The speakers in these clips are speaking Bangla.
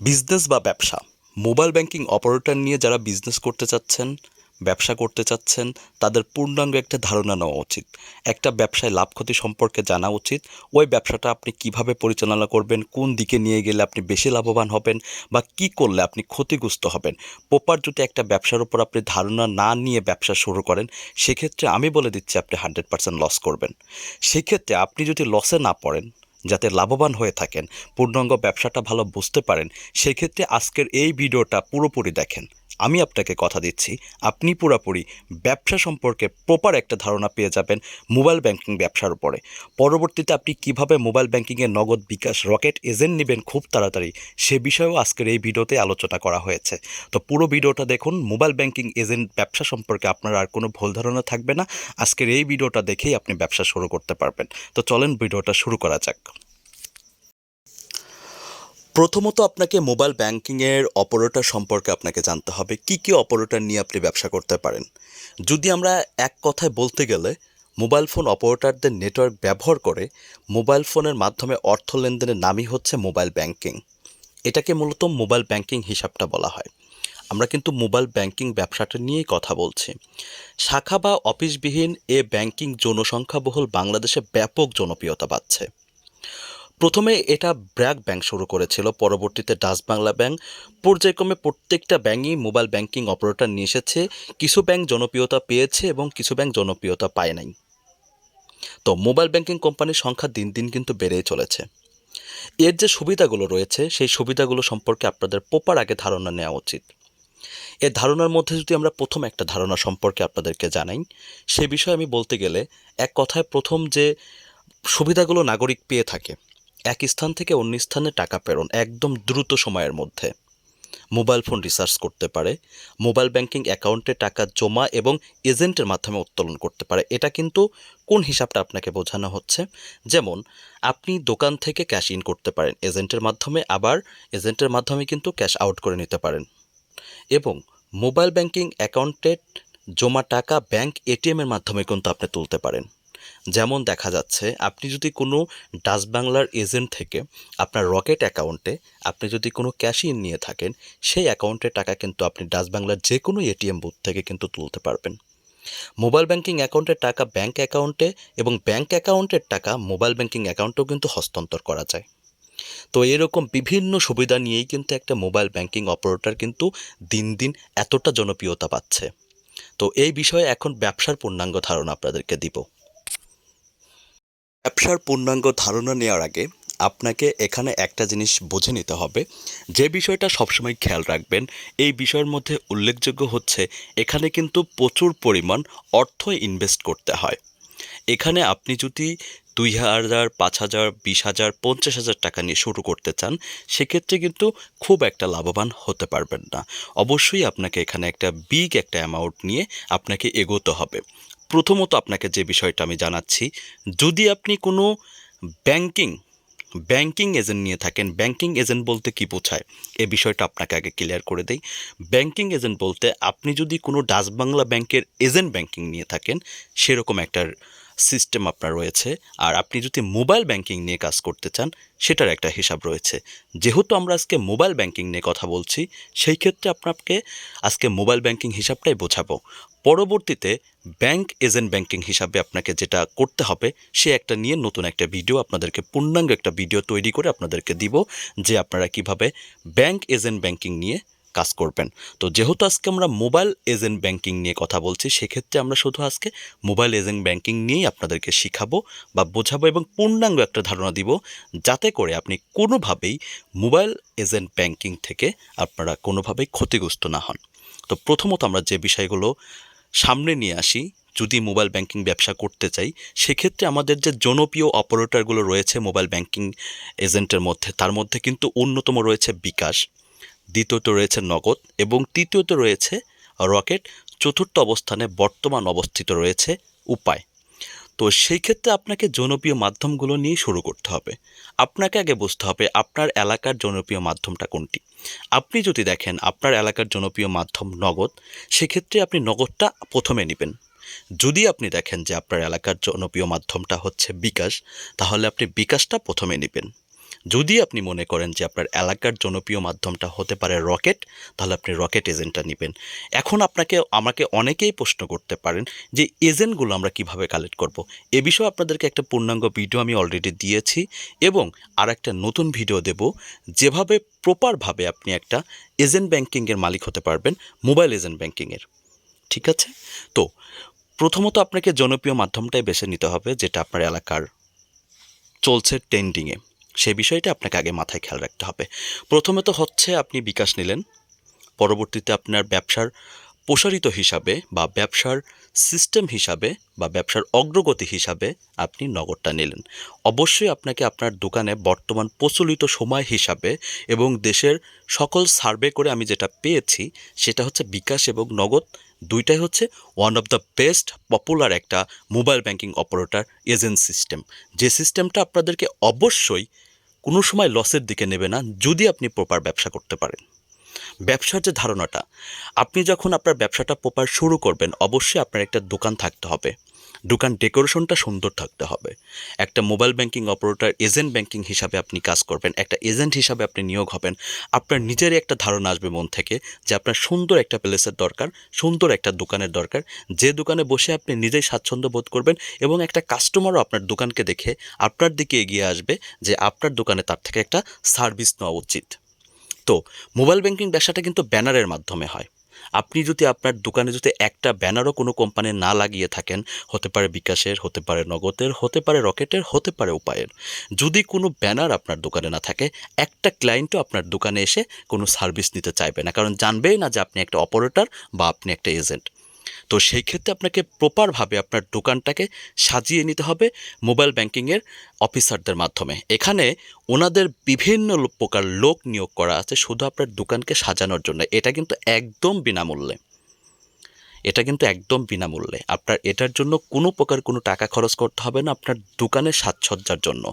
বিজনেস বা ব্যবসা? মোবাইল ব্যাংকিং অপারেটর নিয়ে যারা বিজনেস করতে চাচ্ছেন, ব্যবসা করতে চাচ্ছেন, তাদের পূর্ণাঙ্গ একটা ধারণা নেওয়া উচিত। একটা ব্যবসায় লাভ ক্ষতি সম্পর্কে জানা উচিত। ওই ব্যবসাটা আপনি কীভাবে পরিচালনা করবেন, কোন দিকে নিয়ে গেলে আপনি বেশি লাভবান হবেন বা কি করলে আপনি ক্ষতিগ্রস্ত হবেন? প্রপার যদি একটা ব্যবসার উপর আপনি ধারণা না নিয়ে ব্যবসা শুরু করেন, সেক্ষেত্রে আমি বলে দিচ্ছি আপনি হান্ড্রেড পার্সেন্ট লস করবেন। সেক্ষেত্রে আপনি যদি লসে না পড়েন যাতে লাভবান হয়ে থাকেন, পূর্ণাঙ্গ ব্যবসাটা ভালো বুঝতে পারেন, সেক্ষেত্রে আজকের এই ভিডিওটা পুরোপুরি দেখেন। আমি আপনাকে কথা দিচ্ছি, আপনি পুরোপুরি ব্যবসা সম্পর্কে প্রপার একটা ধারণা পেয়ে যাবেন মোবাইল ব্যাংকিং ব্যবসার উপরে। পরবর্তীতে আপনি কীভাবে মোবাইল ব্যাংকিংয়ে নগদ বিকাশ রকেট এজেন্ট নেবেন খুব তাড়াতাড়ি, সে বিষয়েও আজকের এই ভিডিওতে আলোচনা করা হয়েছে। তো পুরো ভিডিওটা দেখুন, মোবাইল ব্যাংকিং এজেন্ট ব্যবসা সম্পর্কে আপনার আর কোনো ভুল ধারণা থাকবে না। আজকের এই ভিডিওটা দেখেই আপনি ব্যবসা শুরু করতে পারবেন। তো চলেন ভিডিওটা শুরু করা যাক। প্রথমত আপনাকে মোবাইল ব্যাংকিংয়ের অপারেটর সম্পর্কে আপনাকে জানতে হবে। কি কি অপারেটর নিয়ে আপনি ব্যবসা করতে পারেন? যদি আমরা এক কথায় বলতে গেলে, মোবাইল ফোন অপারেটরদের নেটওয়ার্ক ব্যবহার করে মোবাইল ফোনের মাধ্যমে অর্থ লেনদেনের নামই হচ্ছে মোবাইল ব্যাংকিং। এটাকে মূলত মোবাইল ব্যাংকিং হিসাবটা বলা হয়। আমরা কিন্তু মোবাইল ব্যাংকিং ব্যবসাটা নিয়েই কথা বলছি। শাখা বা অফিসবিহীন এ ব্যাংকিং জনসংখ্যাবহুল বাংলাদেশে ব্যাপক জনপ্রিয়তা পাচ্ছে। প্রথমে এটা ব্র্যাক ব্যাংক শুরু করেছিল, পরবর্তীতে ডাচ বাংলা ব্যাংক। পর্যায়ক্রমে প্রত্যেকটা ব্যাংকই মোবাইল ব্যাংকিং অপারেটর নিয়ে এসেছে। কিছু ব্যাংক জনপ্রিয়তা পেয়েছে এবং কিছু ব্যাংক জনপ্রিয়তা পায় নাই। তো মোবাইল ব্যাংকিং কোম্পানির সংখ্যা দিন দিন কিন্তু বেড়েই চলেছে। এর যে সুবিধাগুলো রয়েছে, সেই সুবিধাগুলো সম্পর্কে আপনাদের প্রপার আগে ধারণা নেওয়া উচিত। এর ধারণার মধ্যে যদি আমরা প্রথম একটা ধারণা সম্পর্কে আপনাদেরকে জানাই, সে বিষয়ে আমি বলতে গেলে এক কথায় প্রথম যে সুবিধাগুলো নাগরিক পেয়ে থাকে এক স্থান থেকে অন্য স্থানে টাকা প্রেরণ একদম দ্রুত সময়ের মধ্যে। মোবাইল ফোন রিসার্চ করতে পারে, মোবাইল ব্যাংকিং অ্যাকাউন্টে টাকা জমা এবং এজেন্টের মাধ্যমে উত্তোলন করতে পারে। এটা কিন্তু কোন হিসাবটা আপনাকে বোঝানো হচ্ছে? যেমন, আপনি দোকান থেকে ক্যাশ ইন করতে পারেন, এজেন্টের মাধ্যমে আবার এজেন্টের মাধ্যমে কিন্তু ক্যাশ আউট করে নিতে পারেন। এবং মোবাইল ব্যাংকিং অ্যাকাউন্টে জমা টাকা ব্যাংক এটিএমের মাধ্যমে কিন্তু আপনি তুলতে পারেন। যেমন দেখা যাচ্ছে, আপনি যদি কোনো ডাচ বাংলার এজেন্ট থেকে আপনার রকেট অ্যাকাউন্টে আপনি যদি কোনো ক্যাশ ইন নিয়ে থাকেন, সেই অ্যাকাউন্টের টাকা কিন্তু আপনি ডাচ বাংলার যে কোনো এটিএম বুথ থেকে কিন্তু তুলতে পারবেন। মোবাইল ব্যাংকিং অ্যাকাউন্টের টাকা ব্যাংক অ্যাকাউন্টে এবং ব্যাংক অ্যাকাউন্টের টাকা মোবাইল ব্যাংকিং অ্যাকাউন্টেও কিন্তু হস্তান্তর করা যায়। তো এরকম বিভিন্ন সুবিধা নিয়েই কিন্তু একটা মোবাইল ব্যাংকিং অপারেটর কিন্তু দিন দিন এতটা জনপ্রিয়তা পাচ্ছে। তো এই বিষয়ে এখন ব্যবসার পূর্ণাঙ্গ ধারণা আপনাদেরকে দিব। ব্যবসার পূর্ণাঙ্গ ধারণা নেওয়ার আগে আপনাকে এখানে একটা জিনিস বুঝে নিতে হবে। যে বিষয়টা সবসময় খেয়াল রাখবেন, এই বিষয়ের মধ্যে উল্লেখযোগ্য হচ্ছে এখানে কিন্তু প্রচুর পরিমাণ অর্থ ইনভেস্ট করতে হয়। এখানে আপনি যদি দুই হাজার, পাঁচ হাজার, বিশ হাজার, পঞ্চাশ হাজার টাকা নিয়ে শুরু করতে চান, সেক্ষেত্রে কিন্তু খুব একটা লাভবান হতে পারবেন না। অবশ্যই আপনাকে এখানে একটা বিগ একটা অ্যামাউন্ট নিয়ে আপনাকে এগোতে হবে। প্রথমত আপনাকে যে বিষয়টা আমি জানাচ্ছি, যদি আপনি কোনো ব্যাংকিং ব্যাংকিং এজেন্ট নিয়ে থাকেন, ব্যাংকিং এজেন্ট বলতে কি বোঝায়? এ বিষয়টা আপনাকে আগে ক্লিয়ার করে দেই। ব্যাংকিং এজেন্ট বলতে আপনি যদি কোনো ডাচ বাংলা ব্যাংকের এজেন্ট ব্যাংকিং নিয়ে থাকেন, সেরকম একটা সিস্টেম আপনার রয়েছে। আর আপনি যদি মোবাইল ব্যাংকিং নিয়ে কাজ করতে চান, সেটার একটা হিসাব রয়েছে। যেহেতু আমরা আজকে মোবাইল ব্যাংকিং নিয়ে কথা বলছি, সেই ক্ষেত্রে আপনাকে আজকে মোবাইল ব্যাংকিং হিসাবটাই বোঝাবো। পরবর্তীতে ব্যাংক এজেন্ট ব্যাংকিং হিসাবে আপনাকে যেটা করতে হবে, সে একটা নিয়ে নতুন একটা ভিডিও আপনাদেরকে, পূর্ণাঙ্গ একটা ভিডিও তৈরি করে আপনাদেরকে দিব যে আপনারা কীভাবে ব্যাংক এজেন্ট ব্যাংকিং নিয়ে কাজ করবেন। তো যেহেতু আজকে আমরা মোবাইল এজেন্ট ব্যাংকিং নিয়ে কথা বলছি, সেক্ষেত্রে আমরা শুধু আজকে মোবাইল এজেন্ট ব্যাংকিং নিয়েই আপনাদেরকে শিখাবো বা বোঝাবো এবং পূর্ণাঙ্গ একটা ধারণা দিব, যাতে করে আপনি কোনোভাবেই মোবাইল এজেন্ট ব্যাংকিং থেকে আপনারা কোনোভাবেই ক্ষতিগ্রস্ত না হন। তো প্রথমত আমরা যে বিষয়গুলো সামনে নিয়ে আসি, যদি মোবাইল ব্যাংকিং ব্যবসা করতে চাই, সেক্ষেত্রে আমাদের যে জনপ্রিয় অপারেটরগুলো রয়েছে মোবাইল ব্যাংকিং এজেন্টের মধ্যে, তার মধ্যে কিন্তু অন্যতম রয়েছে বিকাশ, দ্বিতীয়ত রয়েছে নগদ, এবং তৃতীয়ত রয়েছে রকেট, চতুর্থ অবস্থানে বর্তমান অবস্থিত রয়েছে উপায়। তো সেই ক্ষেত্রে আপনাকে জনপ্রিয় মাধ্যমগুলো নিয়ে শুরু করতে হবে। আপনাকে আগে বুঝতে হবে আপনার এলাকার জনপ্রিয় মাধ্যমটা কোনটি। আপনি যদি দেখেন আপনার এলাকার জনপ্রিয় মাধ্যম নগদ, সেক্ষেত্রে আপনি নগদটা প্রথমে নেবেন। যদি আপনি দেখেন যে আপনার এলাকার জনপ্রিয় মাধ্যমটা হচ্ছে বিকাশ, তাহলে আপনি বিকাশটা প্রথমে নেবেন। যদি আপনি মনে করেন যে আপনার এলাকার জনপ্রিয় মাধ্যমটা হতে পারে রকেট, তাহলে আপনি রকেট এজেন্টটা নেবেন। এখন আপনাকে, আমাকে অনেকেই প্রশ্ন করতে পারেন যে এজেন্টগুলো আমরা কীভাবে কালেক্ট করব। এ বিষয়ে আপনাদেরকে একটা পূর্ণাঙ্গ ভিডিও আমি অলরেডি দিয়েছি এবং আর একটা নতুন ভিডিও দেব। যেভাবে প্রপারভাবে আপনি একটা এজেন্ট ব্যাংকিংয়ের মালিক হতে পারবেন মোবাইল এজেন্ট ব্যাংকিংয়ের ঠিক আছে? তো, প্রথমত আপনাকে জনপ্রিয় মাধ্যমটাই বেছে নিতে হবে, যেটা আপনার এলাকার চলছে ট্রেন্ডিংয়ে সেই বিষয়টা আপনাকে আগে মাথায় খেয়াল রাখতে হবে। প্রথমে তো হচ্ছে আপনি বিকাশ নিলেন, পরবর্তীতে আপনার ব্যবসার প্রসারিত হিসাবে বা ব্যবসার সিস্টেম হিসাবে বা ব্যবসার অগ্রগতি হিসাবে আপনি নগদটা নিলেন। অবশ্যই আপনাকে আপনার দোকানে বর্তমান প্রচলিত সময় হিসাবে এবং দেশের সকল সার্ভে করে আমি যেটা পেয়েছি, সেটা হচ্ছে বিকাশ এবং নগদ, দুইটাই হচ্ছে one of the best popular একটা mobile banking operator agent system যে সিস্টেমটা আপনাদেরকে অবশ্যই কোনো সময় লসের দিকে নেবে না যদি আপনি প্রপার ব্যবসা করতে পারেন। ব্যবসার যে ধারণাটা, আপনি যখন আপনার ব্যবসাটা প্রপার শুরু করবেন, অবশ্যই আপনার একটা দোকান থাকতে হবে। দোকান ডেকোরেশনটা সুন্দর থাকতে হবে। একটা mobile banking operator, agent banking হিসাবে আপনি কাজ করবেন, একটা এজেন্ট হিসাবে আপনি নিয়োগ হবেন। আপনার নিজেরই একটা ধারণা আসবে মন থেকে যে আপনার সুন্দর একটা প্লেসের দরকার, সুন্দর একটা দোকানের দরকার। যে দোকানে বসে আপনি নিজেই স্বাচ্ছন্দ্য বোধ করবেন এবং একটা কাস্টমারও আপনার দোকানকে দেখে আপনার দিকে এগিয়ে আসবে যে আপনার দোকানে তার থেকে একটা সার্ভিস নেওয়া উচিত। তো, মোবাইল ব্যাংকিং ব্যবসাটা কিন্তু ব্যানারের মাধ্যমে হয়। আপনি যদি আপনার দোকানে যদি একটা ব্যানারও কোনো কোম্পানি না লাগিয়ে থাকেন, হতে পারে বিকাশের, হতে পারে নগদের, হতে পারে রকেটের, হতে পারে উপায়ের। যদি কোনো ব্যানার আপনার দোকানে না থাকে, একটা ক্লায়েন্টও আপনার দোকানে এসে কোনো সার্ভিস নিতে চাইবে না। কারণ জানবেই না যে আপনি একটা অপারেটর বা আপনি একটা এজেন্ট। তো সেই ক্ষেত্রে আপনাকে প্রপারভাবে আপনার দোকানটাকে সাজিয়ে নিতে হবে মোবাইল ব্যাংকিংয়ের অফিসারদের মাধ্যমে। এখানে ওনাদের বিভিন্ন প্রকার লোক নিয়োগ করা আছে শুধু আপনার দোকানকে সাজানোর জন্য। এটা কিন্তু একদম বিনামূল্যে। এটা কিন্তু একদম বিনামূল্যে। আপনার এটার জন্য কোনো প্রকার কোনো টাকা খরচ করতে হবে না আপনার দোকানের সাজসজ্জার জন্য।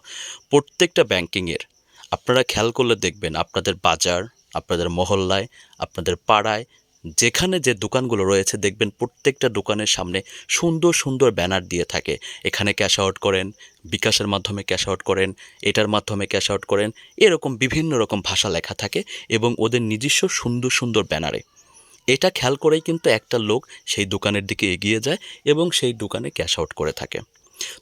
প্রত্যেকটা ব্যাংকিংয়ের আপনারা খেয়াল করলে দেখবেন আপনাদের বাজার, আপনাদের মহল্লায়, আপনাদের পাড়ায় যেখানে যে দোকানগুলো রয়েছে, দেখবেন প্রত্যেকটা দোকানের সামনে সুন্দর সুন্দর ব্যানার দিয়ে থাকে। এখানে ক্যাশ আউট করেন, বিকাশের মাধ্যমে ক্যাশ আউট করেন, এটার মাধ্যমে ক্যাশ আউট করেন, এরকম বিভিন্ন রকম ভাষা লেখা থাকে এবং ওদের নিজস্ব সুন্দর সুন্দর ব্যানারে। এটা খেয়াল করেই কিন্তু একটা লোক সেই দোকানের দিকে এগিয়ে যায় এবং সেই দোকানে ক্যাশ আউট করে থাকে।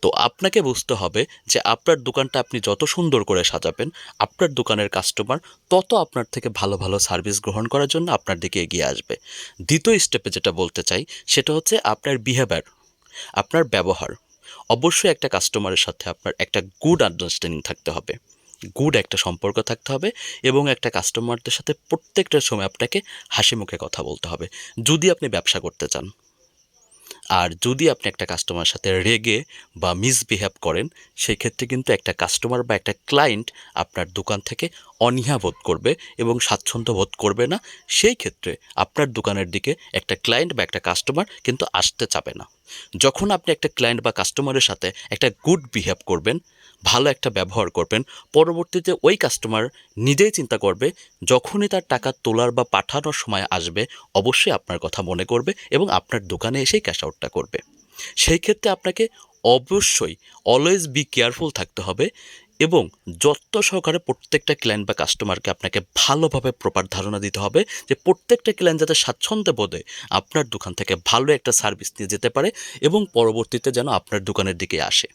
তো আপনাকে বুঝতে হবে যে আপনার দোকানটা আপনি যত সুন্দর করে সাজাবেন, আপনার দোকানের কাস্টমার তত আপনার থেকে ভালো ভালো সার্ভিস গ্রহণ করার জন্য আপনার দিকে এগিয়ে আসবে। দ্বিতীয় স্টেপে যেটা বলতে চাই, সেটা হচ্ছে আপনার বিহেভিয়ার আপনার ব্যবহার। অবশ্যই একটা কাস্টমারের সাথে আপনার একটা গুড আন্ডারস্ট্যান্ডিং থাকতে হবে। গুড একটা সম্পর্ক থাকতে হবে এবং একটা কাস্টমারদের সাথে প্রত্যেকটা সময় আপনাকে হাসি মুখে কথা বলতে হবে। যদি আপনি ব্যবসা করতে চান আর যদি আপনি একটা কাস্টমারের সাথে রেগে বা মিসবিহেভ করেন সেই ক্ষেত্রে কিন্তু একটা কাস্টমার বা একটা ক্লায়েন্ট আপনার দোকান থেকে অনীহা বোধ করবে এবং স্বাচ্ছন্দ্য বোধ করবে না। সেই ক্ষেত্রে আপনার দোকানের দিকে একটা ক্লায়েন্ট বা একটা কাস্টমার কিন্তু আসতে চাবে না। যখন আপনি একটা ক্লায়েন্ট বা কাস্টমারের সাথে একটা গুড বিহেভ করবেন ভালো একটা ব্যবহার করবেন। পরবর্তীতে ওই কাস্টমার নিজেই চিন্তা করবে, যখনই তার টাকা তোলার বা পাঠানোর সময় আসবে, অবশ্যই আপনার কথা মনে করবে এবং আপনার দোকানে এসেই ক্যাশ আউটটা করবে। সেই ক্ষেত্রে আপনাকে অবশ্যই অলওয়েজ বি কেয়ারফুল থাকতে হবে এবং যত্ন সহকারে প্রত্যেকটা ক্লায়েন্ট বা কাস্টমারকে আপনাকে ভালোভাবে প্রপার ধারণা দিতে হবে যে প্রত্যেকটা ক্লায়েন্ট যাতে স্বাচ্ছন্দ্যে বোধে আপনার দোকান থেকে ভালো একটা সার্ভিস নিয়ে যেতে পারে এবং পরবর্তীতে যেন আপনার দোকানের দিকে আসে।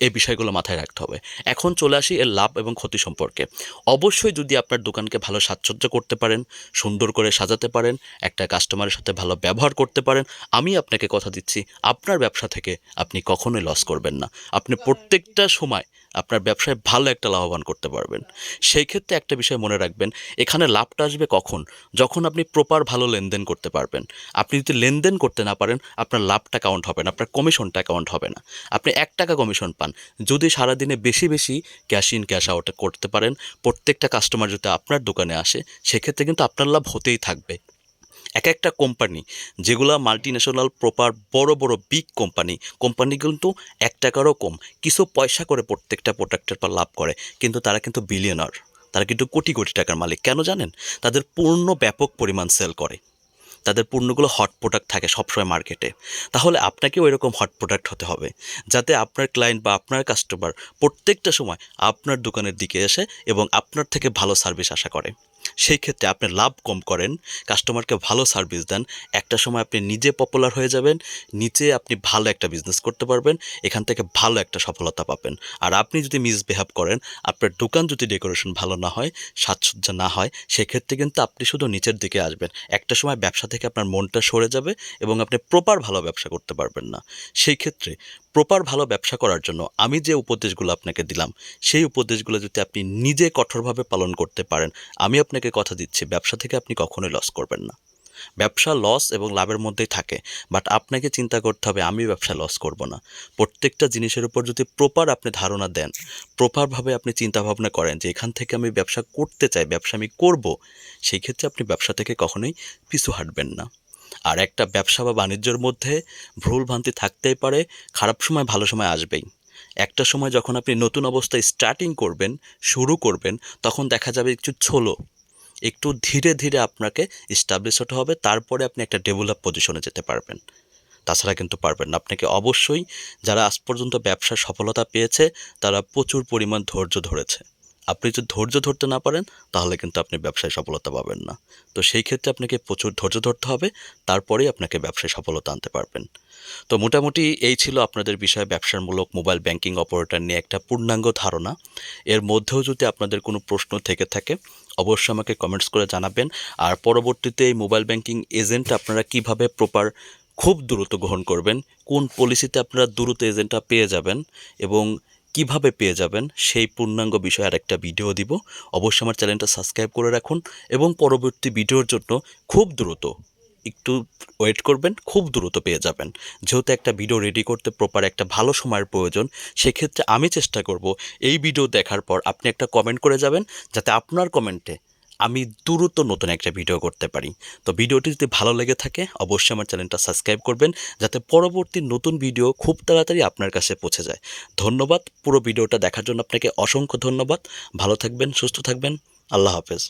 এই বিষয়গুলো মাথায় রাখতে হবে। এখন চলে আসি এর লাভ এবং ক্ষতি সম্পর্কে। অবশ্যই যদি আপনার দোকানকে ভালো সাজসজ্জা করতে পারেন, সুন্দর করে সাজাতে পারেন, একটা কাস্টমারের সাথে ভালো ব্যবহার করতে পারেন, আমি আপনাকে কথা দিচ্ছি, আপনার ব্যবসা থেকে আপনি কখনোই লস করবেন না। আপনি প্রত্যেকটা সময় আপনার ব্যবসায় ভালো একটা লাভবান করতে পারবেন। সেই ক্ষেত্রে একটা বিষয় মনে রাখবেন, এখানে লাভটা আসবে কখন? যখন আপনি প্রপার ভালো লেনদেন করতে পারবেন। আপনি যদি লেনদেন করতে না পারেন, আপনার লাভটা কাউন্ট হবে না, আপনার কমিশনটা কাউন্ট হবে না। আপনি এক টাকা কমিশন পান। যদি সারাদিনে বেশি বেশি ক্যাশ ইন ক্যাশ আউট করতে পারেন, প্রত্যেকটা কাস্টমার যদি আপনার দোকানে আসে, সেক্ষেত্রে কিন্তু আপনার লাভ হতেই থাকবে। এক একটা কোম্পানি, যেগুলো মাল্টি ন্যাশনাল প্রপার বড় বড় বিগ কোম্পানি কোম্পানি কিন্তু এক টাকারও কম। কিছু পয়সা করে প্রত্যেকটা প্রোডাক্টের পর লাভ করে, কিন্তু তারা কিন্তু বিলিয়নার তারা কিন্তু কোটি কোটি টাকার মালিক। কেন জানেন? তাদের পূর্ণ ব্যাপক পরিমাণ সেল করে। তাদের পণ্যগুলো হট প্রোডাক্ট থাকে সবসময় মার্কেটে তাহলে আপনাকেও এরকম হট প্রোডাক্ট হতে হবে, যাতে আপনার ক্লায়েন্ট বা আপনার কাস্টমার প্রত্যেকটা সময় আপনার দোকানের দিকে এসে এবং আপনার থেকে ভালো সার্ভিস আশা করে। সেই ক্ষেত্রে আপনি লাভ কম করেন কাস্টমারকে ভালো সার্ভিস দেন, একটা সময় আপনি নিজে পপুলার হয়ে যাবেন, নিচে আপনি ভালো একটা বিজনেস করতে পারবেন, এখান থেকে ভালো একটা সফলতা পাবেন। আর আপনি যদি মিসবিহেভ করেন, আপনার দোকান যদি ডেকোরেশন ভালো না হয়, সাজসজ্জা না হয়, সেক্ষেত্রে কিন্তু আপনি শুধু নিচের দিকে আসবেন। একটা সময় ব্যবসা থেকে আপনার মনটা সরে যাবে এবং আপনি প্রপার ভালো ব্যবসা করতে পারবেন না। সেই ক্ষেত্রে প্রপার ভালো ব্যবসা করার জন্য আমি যে উপদেশগুলো আপনাকে দিলাম, সেই উপদেশগুলো যদি আপনি নিজে কঠোরভাবে পালন করতে পারেন, আমি আপনাকে কথা দিচ্ছি, ব্যবসা থেকে আপনি কখনোই লস করবেন না। ব্যবসা লস এবং লাভের মধ্যেই থাকে বাট আপনাকে চিন্তা করতে হবে, আমি ব্যবসা লস করব না। প্রত্যেকটা জিনিসের উপর যদি প্রপার আপনি ধারণা দেন প্রপারভাবে আপনি চিন্তা ভাবনা করেন যে এখান থেকে আমি ব্যবসা করতে চাই, ব্যবসা আমি করব, সেই ক্ষেত্রে আপনি ব্যবসা থেকে কখনোই পিছু হাঁটবেন না। আর একটা ব্যবসা বা বাণিজ্যের মধ্যে ভুল ভ্রান্তি থাকতেই পারে, খারাপ সময় ভালো সময় আসবেই। একটা সময় যখন আপনি নতুন অবস্থায় স্টার্টিং করবেন, শুরু করবেন, তখন দেখা যাবে একটু ছোলো। একটু ধীরে ধীরে আপনাকে এস্টাবলিশ হতে হবে, তারপরে আপনি একটা ডেভেলপ পজিশনে যেতে পারবেন। তাছাড়া কিন্তু পারবেন না। আপনাকে অবশ্যই যারা আজ পর্যন্ত ব্যবসায় সফলতা পেয়েছে, তারা প্রচুর পরিমাণ ধৈর্য ধরেছে। আপনি যদি ধৈর্য ধরতে না পারেন, তাহলে কিন্তু আপনি ব্যবসায় সফলতা পাবেন না। তো সেই ক্ষেত্রে আপনাকে প্রচুর ধৈর্য ধরতে হবে, তারপরেই আপনাকে ব্যবসায় সফলতা আনতে পারবেন। তো মোটামুটি এই ছিল আপনাদের বিষয়ে ব্যবসামূলক মোবাইল ব্যাংকিং অপারেটর নিয়ে একটা পূর্ণাঙ্গ ধারণা। এর মধ্যেও যদি আপনাদের কোনো প্রশ্ন থেকে থাকে অবশ্যই আমাকে কমেন্টস করে জানাবেন। আর পরবর্তীতে এই মোবাইল ব্যাংকিং এজেন্ট আপনারা কীভাবে প্রপার খুব দ্রুত গ্রহণ করবেন, কোন পলিসিতে আপনারা দ্রুত এজেন্টটা পেয়ে যাবেন এবং কীভাবে পেয়ে যাবেন, সেই পূর্ণাঙ্গ বিষয়ে আরেকটা ভিডিও দিব। অবশ্যই আমার চ্যানেলটা সাবস্ক্রাইব করে রাখুন এবং পরবর্তী ভিডিওর জন্য খুব দ্রুত একটু ওয়েট করবেন, খুব দ্রুত পেয়ে যাবেন। যেহেতু একটা ভিডিও রেডি করতে প্রপার একটা ভালো সময়ের প্রয়োজন, সেক্ষেত্রে আমি চেষ্টা করব এই ভিডিও দেখার পর আপনি একটা কমেন্ট করে যাবেন, যাতে আপনার কমেন্টে আমি দ্রুত নতুন একটা ভিডিও করতে পারি। তো ভিডিওটি যদি ভালো লেগে থাকে, অবশ্যই আমার চ্যানেলটা সাবস্ক্রাইব করবেন, যাতে পরবর্তী নতুন ভিডিও খুব তাড়াতাড়ি আপনার কাছে পৌঁছে যায়। ধন্যবাদ, পুরো ভিডিওটা দেখার জন্য আপনাকে অসংখ্য ধন্যবাদ। ভালো থাকবেন, সুস্থ থাকবেন, আল্লাহ হাফেজ।